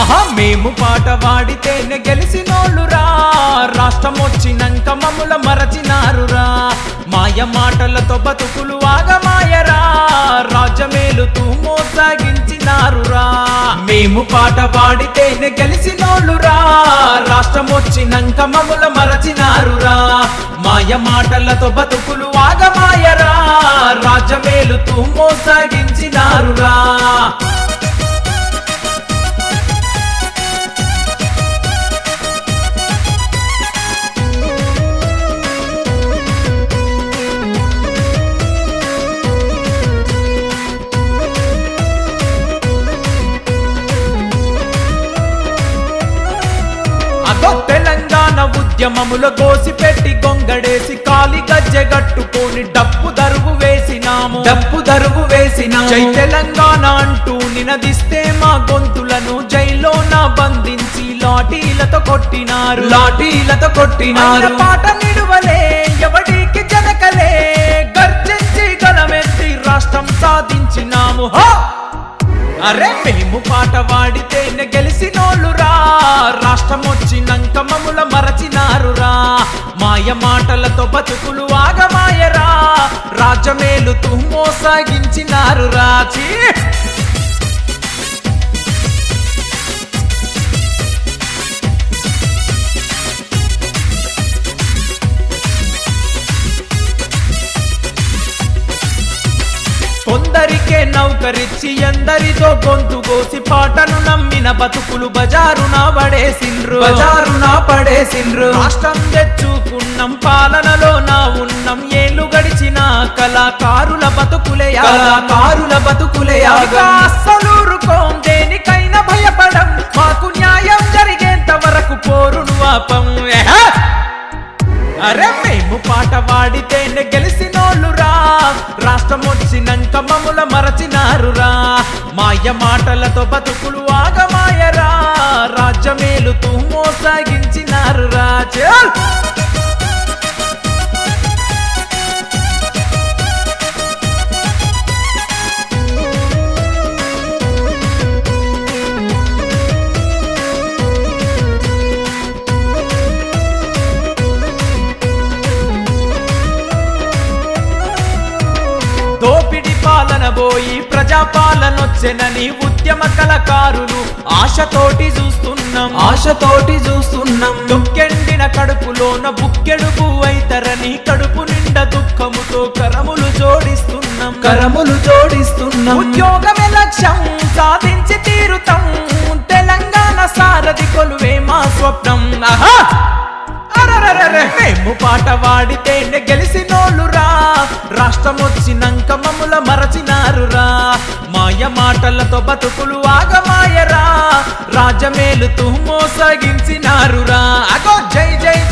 ఆహా మేము పాట వాడితేనే గెలిచినోళ్ళురా రాష్ట్రం వచ్చినంక మమ్ముల మరచినారురా. మాయ మాటలతో బతుకులు ఆగమాయరా. రాజమేలుతూ మోసాగించినారురా. మేము పాట పాడితేనే గెలిచినోళ్ళురా. రాష్ట్రం వచ్చినంక మమ్ముల మరచినారురా. మాయ మాటలతో బతుకులు ఆగమాయరా. రాజమేలుతూ మోసాగించినారురా. ఉద్యమముల గోసిపెట్టి గొంగడేసి కాలి గజ్జె గట్టుకొని డప్పు దరువు వేసినాము. డప్పు దరువు వేసిన జై తెలంగాణ అంటూ నినదిస్తే మా గొంతులను జైల్లోన బంధించి లాఠీలతో కొట్టినారు. లాఠీలతో కొట్టినారు. పాట నిడువలే ఎవడికి జనకలే. గర్జించి గలమెత్తి రాష్ట్రం సాధించినాము. హో! అరే మేము పాట వాడితేనే గెలిసినోళ్ళురా. రాష్ట్రం వచ్చినంక మాయ మాటలతో బతుకులు ఆగమాయరా. తుమ్మో సాగించినారు రాజీ. కొందరికే నౌకరిచ్చి ఎందరితో గొంతు కోసి పాటను నమ్మిన బతుకులు బజారున పడేసిండ్రు. బజారున పడేసిండ్రు. రాష్ట్రం తెచ్చుకున్నాం పాలనలో నా ఉన్నాం. ఏళ్ళు గడిచిన కళాకారుల బతుకులే కళాకారుల బతుకులే అస్సలూరుకోం దేనికైనా భయపడం. మాకు న్యాయం జరిగేంత వరకు పోరును ఆపం! అరే మేము పాట వాడితేనే గెలిసినోళ్ళురా. రాష్ట్రం వచ్చినంక మమ్ముల మరచినారురా. మాయ మాటలతో బతుకులు ఆగమాయరా. రాజ్యమేలుతూ మోసాగించినారురా. చే పాలన పోయి ప్రజాపాలనొచ్చెనని ఉద్యమ కళకారులు ఆశతోటి చూస్తున్నాం. ఆశతోటి చూస్తున్నాం. దుక్కెండిన కడుపులోన బుక్కెడుపు అయితరని కడుపు నిండా దుఃఖముతో కరములు జోడిస్తున్నాం. కరములు జోడిస్తున్నాం. మేము పాట వాడితేనే గెలిసినోళ్ళురా. రాష్ట్రం వచ్చినంక మమ్ముల మరచినారురా. మాయ మాటలతో బతుకులు ఆగమాయరా. రాజమేలుతూ మోసగించినారురా. అగో జై జై